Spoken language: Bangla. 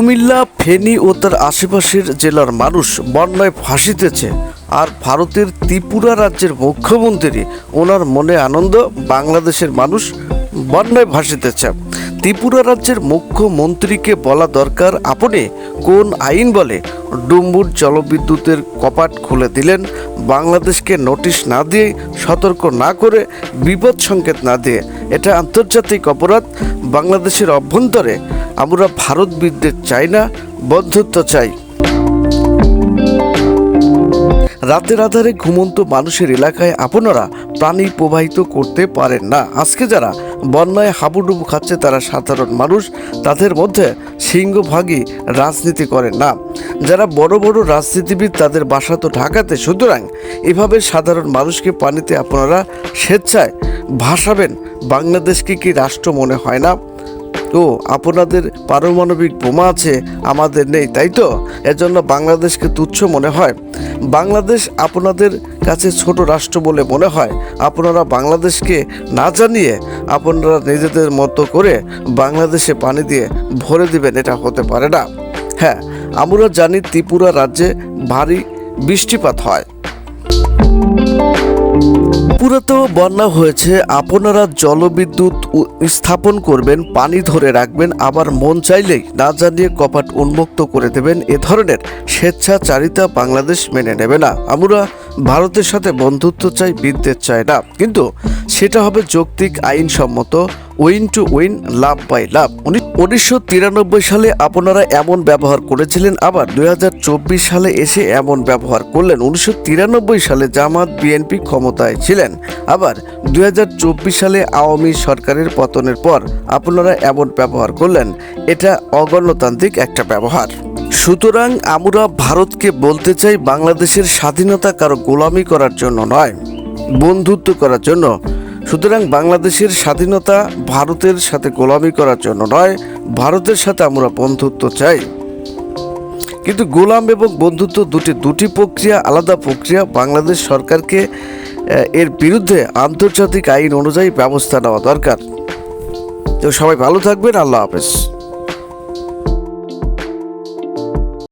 কুমিল্লা, ফেনী ও তার আশেপাশের জেলার মানুষ বন্যায় ভাসিতেছে আর ভারতের ত্রিপুরা রাজ্যের মুখ্যমন্ত্রী ওনার মনে আনন্দ, বাংলাদেশের মানুষ বন্যায় ভাসিতেছে ত্রিপুরা রাজ্যের মুখ্যমন্ত্রীকে বলা দরকার, আপনি কোন আইন বলে ডুম্বুর জলবিদ্যুতের কপাট খুলে দিলেন? বাংলাদেশকে নোটিশ না দিয়ে, সতর্ক না করে, বিপদ সংকেত না দিয়ে। এটা আন্তর্জাতিক অপরাধ। বাংলাদেশের অভ্যন্তরে আমরা ভারত বিদ্বেষ চাই না, বন্ধুত্ব চাই। রাতের আধারে ঘুমন্ত মানুষের এলাকায় আপনারা প্রাণী প্রবাহিত করতে পারেন না। আজকে যারা বন্যায় হাবুডুবু খাচ্ছে, তারা সাধারণ মানুষ, তাদের মধ্যে সিংহভাগই রাজনীতি করেন না। যারা বড় বড় রাজনীতিবিদ, তাদের বাসা তো ঢাকাতে, সুতরাং এভাবে সাধারণ মানুষকে পানিতে আপনারা স্বেচ্ছায় ভাসাবেন, বাংলাদেশকে কি রাষ্ট্র মনে হয় না? ও, আপনাদের পারমাণবিক বোমা আছে, আমাদের নেই, তাই তো? এজন্য বাংলাদেশকে তুচ্ছ মনে হয়। বাংলাদেশ আপনাদের কাছে ছোট রাষ্ট্র বলে মনে হয়। আপনারা বাংলাদেশকে না জানিয়ে আপনারা নিজেদের মতো করে বাংলাদেশে পানি দিয়ে ভরে দিবেন, এটা হতে পারে না। হ্যাঁ আমরা জানি ত্রিপুরা রাজ্যে ভারী বৃষ্টিপাত হয়। পুরাতেও বন্যা হয়েছে, আপনারা জলবিদ্যুৎ স্থাপন করবেন, পানি ধরে রাখবেন, আবার মন চাইলেই না জানিয়ে কপাট উন্মুক্ত করে দেবেন, এ ধরনের স্বেচ্ছাচারিতা বাংলাদেশ মেনে নেবে না। আমরা ভারতের সাথে বন্ধুত্ব চাই বিদ্যের চাই না। কিন্তু সেটা হবে যৌক্তিক, আইনসম্মত win to win, love by love. উনিশশো তিরানব্বই সালে আপনারা এমন ব্যবহার করেছিলেন, আবার দু হাজার চব্বিশ সালে এসে এমন ব্যবহার করলেন। উনিশশো তিরানব্বই সালে জামাত বিএনপি ক্ষমতায় ছিলেন, আবার দু হাজার চব্বিশ সালে আওয়ামী সরকারের পতনের পর আপনারা এমন ব্যবহার করলেন। এটা অগণতান্ত্রিক একটা ব্যবহার। সুতরাং আমরা ভারতকে বলতে চাই বাংলাদেশের স্বাধীনতা কারও গোলামি করার জন্য নয়, বন্ধুত্ব করার জন্য। সুতরাং বাংলাদেশের স্বাধীনতা ভারতের সাথে গোলামি করার জন্য নয়, ভারতের সাথে আমরা বন্ধুত্ব চাই। কিন্তু গোলাম এবং বন্ধুত্ব দুটি দুটি প্রক্রিয়া, আলাদা প্রক্রিয়া। বাংলাদেশ সরকারকে এর বিরুদ্ধে আন্তর্জাতিক আইন অনুযায়ী ব্যবস্থা নেওয়া দরকার। তো সবাই ভালো থাকবেন, আল্লাহ হাফেজ।